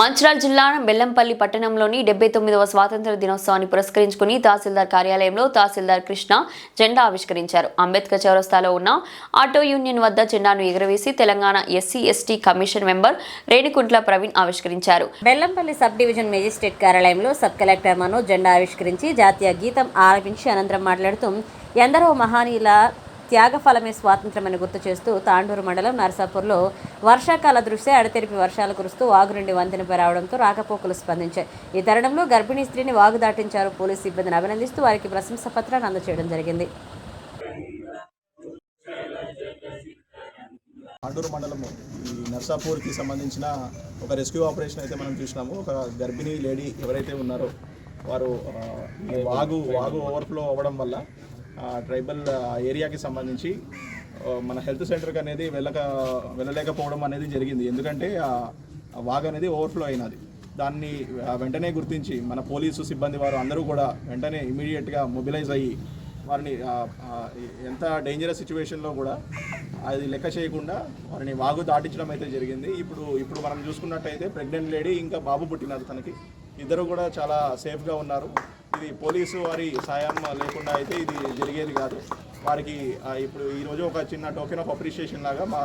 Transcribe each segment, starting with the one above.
మంచిర్యాల జిల్లా బెల్లంపల్లి పట్టణంలోని డెబ్బై తొమ్మిదవ స్వాతంత్ర దినోత్సవాన్ని పురస్కరించుకుని తహసీల్దార్ కార్యాలయంలో తహసీల్దార్ కృష్ణ జెండా ఆవిష్కరించారు. అంబేద్కర్ చౌరస్తాలో ఉన్న ఆటో యూనియన్ వద్ద జెండాను ఎగురవేసి Telangana SC ST commission member Renikuntla Praveen ఆవిష్కరించారు. బెల్లంపల్లి సబ్ డివిజన్ మేజిస్ట్రేట్ కార్యాలయంలో సబ్ కలెక్టర్ మనోజ్ జెండా ఆవిష్కరించి జాతీయ గీతం ఆలపించి అనంతరం మాట్లాడుతూ ఎందరో మహనీయుల త్యాగఫలమే స్వాతంత్రమని గుర్తు చేస్తూ తాండూరు మండలం నర్సాపూర్లో వర్షాకాల దృష్ట్యా అడతెరిపి వర్షాలు కురుస్తూ వాగు నుండి వంతెనపై రావడంతో రాకపోకలు స్పందించాయి. ఈ తరుణంలో గర్భిణీ స్త్రీని వాగు దాటించారు పోలీసు సిబ్బందిని అభినందిస్తూ వారికి ప్రశంస పత్రాన్ని అందజేయడం జరిగింది. తాండూరు మండలము ఈ నర్సాపూర్కి సంబంధించిన ఒక రెస్క్యూ ఆపరేషన్ అయితే మనం చూసినాము. ఒక గర్భిణీ లేడీ ఎవరైతే ఉన్నారో వారు వాగు వాగు ఓవర్ఫ్లో అవ్వడం వల్ల ట్రైబల్ ఏరియాకి సంబంధించి మన హెల్త్ సెంటర్కి అనేది వెళ్ళక వెళ్ళలేకపోవడం అనేది జరిగింది. ఎందుకంటే వాగ్ అనేది ఓవర్ఫ్లో అయినది. దాన్ని వెంటనే గుర్తించి మన పోలీసు సిబ్బంది వారు అందరూ కూడా వెంటనే ఇమీడియట్గా మొబిలైజ్ అయ్యి వారిని ఎంత డేంజరస్ సిచ్యువేషన్లో కూడా అది లెక్క చేయకుండా వారిని వాగు దాటించడం అయితే జరిగింది. ఇప్పుడు ఇప్పుడు మనం చూసుకున్నట్టయితే ప్రెగ్నెంట్ లేడీ ఇంకా బాబు పుట్టినారు తనకి. ఇద్దరు కూడా చాలా సేఫ్గా ఉన్నారు. ఇది పోలీసు వారి సాయం లేకుండా అయితే ఇది జరిగేది కాదు వారికి ఇప్పుడు ఈరోజు ఒక చిన్న టోకెన్ ఆఫ్ అప్రిషియేషన్ లాగా మా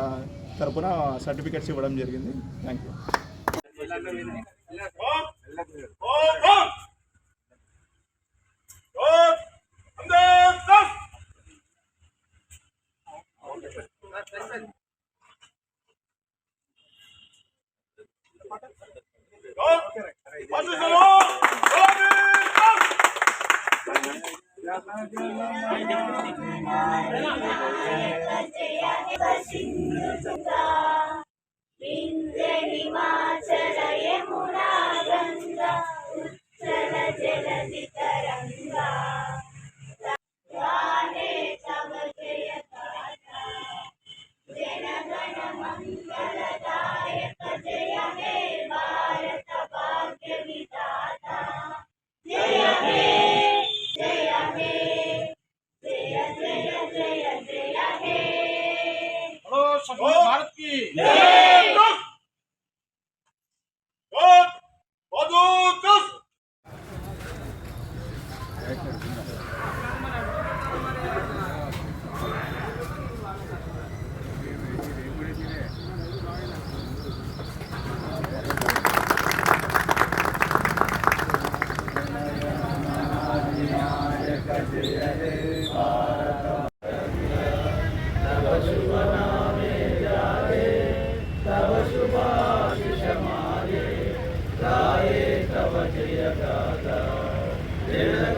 తరపున సర్టిఫికెట్స్ ఇవ్వడం జరిగింది థ్యాంక్ యూ सिंधु स्वतंत्र भारत की।